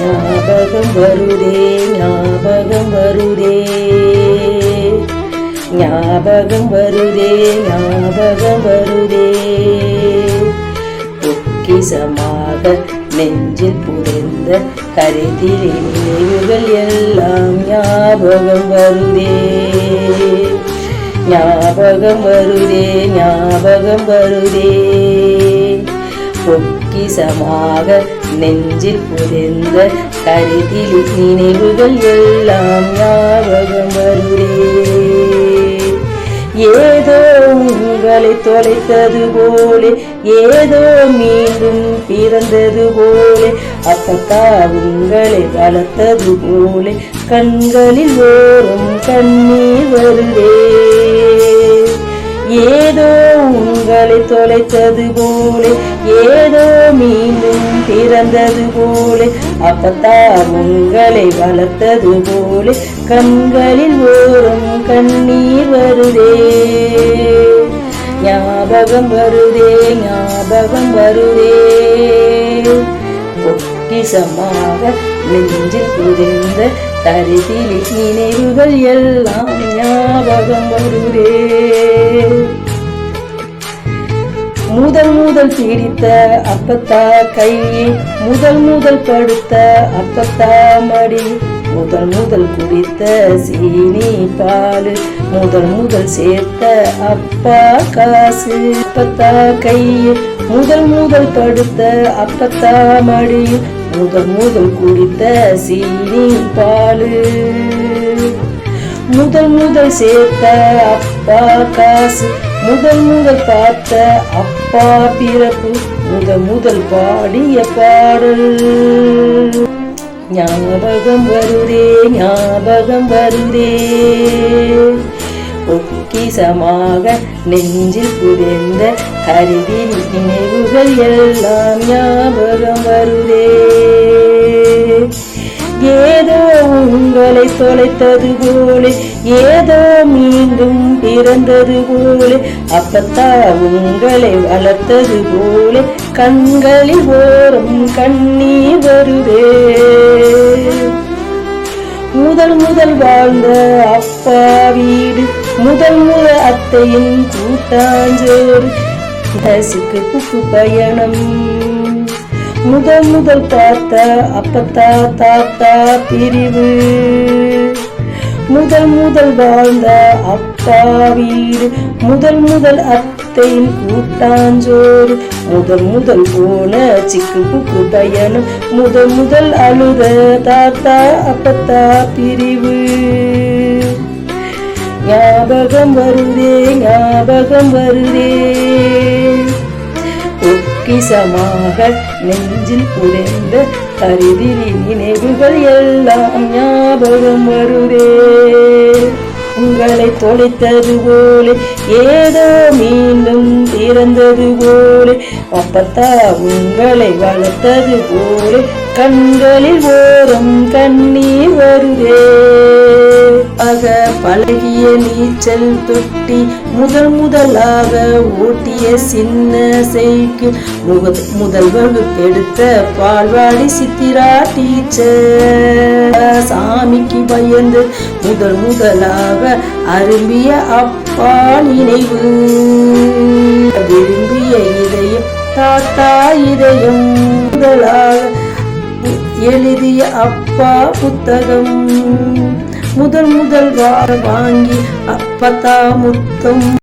ஞாபகம் வருதே ஞாபகம் வருதே. ஞாபகம் வருதே ஞாபகம் வருதே. பொக்கிசமாக நெஞ்சில் புதைந்த கருத்திலே நினைவுகள் எல்லாம் ஞாபகம் வருதே. ஞாபகம் வருதே ஞாபகம் வருதே. பொக்கிசமாக நெஞ்சில் புரிந்த கருத்தில் நினைவுகள் எல்லாம் ஞாபகம் வருதே. ஏதோ உங்களை தொலைத்தது போலே ஏதோ மீண்டும் பிறந்தது போலே அப்பத்தா உங்களை வளர்த்தது போலே கண்களில் ஓரும் கண்ணீர் வருதே. ஏதோ உங்களை தொலைத்தது போலே ஏதோ மீண்டும் பிறந்தது போலே அப்பத்தார் உங்களை வளர்த்தது போலே கண்களில் ஓரும் கண்ணீர் வருதே. ஞாபகம் வருதே ஞாபகம் வருதே. பொக்கிசமாக நெஞ்சில் புதைந்த தரிதில் நினைவுகள் எல்லாம் ஞாபகம் வருதே. முதல் முதல் பிடித்த அப்பத்தா கை முதல் முதல் படுத்த அப்பத்தா மடி முதல் முதல் குடித்த சீனி பால் முதல் முதல் சேர்த்த அப்பா காசு. அப்பத்தா கை முதல் முதல் படுத்த அப்பத்தா மடி முதல் முதல் குடித்த சீனி பால். முதல் முதல் சேர்த்த அப்பா காசு. முதல் முதல் பார்த்த அப்பா பிறப்பு முத முதல் பாடிய பாடல். ஞாபகம் வருதே ஞாபகம் வருதே. பொக்கிசமாக நெஞ்சில் புதைந்த அறிவின் நினைவுகள் எல்லாம் ஞாபகம் வருதே. உங்களை தொலைத்தது போலே ஏதோ மீண்டும் பிறந்தது போலே அப்பத்தா உங்களை வளர்த்தது போலே கண்களில் ஓரம் கண்ணீர் வருவே முதல் முதல் வாழ்ந்த அப்பா வீடு முதல் முதல் அத்தையின் கூட்டாஞ்சோறு தசுக்கு புக்கு பயணம். முதல் முதல் பார்த்த அப்பத்தா தாத்தா பிரிவு. முதல் முதல் வாழ்ந்த அப்பா வீடு. முதல் முதல் அத்தையின் கூட்டாஞ்சோறு. முதல் முதல் போன சிக்கு புக்கு பயணம். முதல் முதல் அழுத தாத்தா அப்பத்தா பிரிவு. ஞாபகம் வருதே ஞாபகம் வருதே. பொக்கிசமாக நெஞ்சில் புதைந்த தரிதிரி நினைவுகள் எல்லாம் ஞாபகம் வருதே. உங்களை தொலைத்தது போலே ஏதோ மீண்டும் பிறந்தது போலே அப்பத்தா உங்களை வளர்த்தது போலே கண்களில் ஓரம் கண்ணீர் வருதே. அக பழகிய நீச்சல் தொட்டி முதல் முதலாக ஓட்டிய சின்ன செய்க்கு முக- முதல் வகுப்பெடுத்த பால்வாடி சித்திரா டீச்சர். சாமிக்கு பயந்து முதல் முதலாக அரும்பிய அப்பா நினைவு. விரும்பிய இதயம் தாத்தா இதயம் முதலாக எழுதிய அப்பா புத்தகம். முதல் முதல் வா- வாங்கி அப்பத்தா முத்தம்.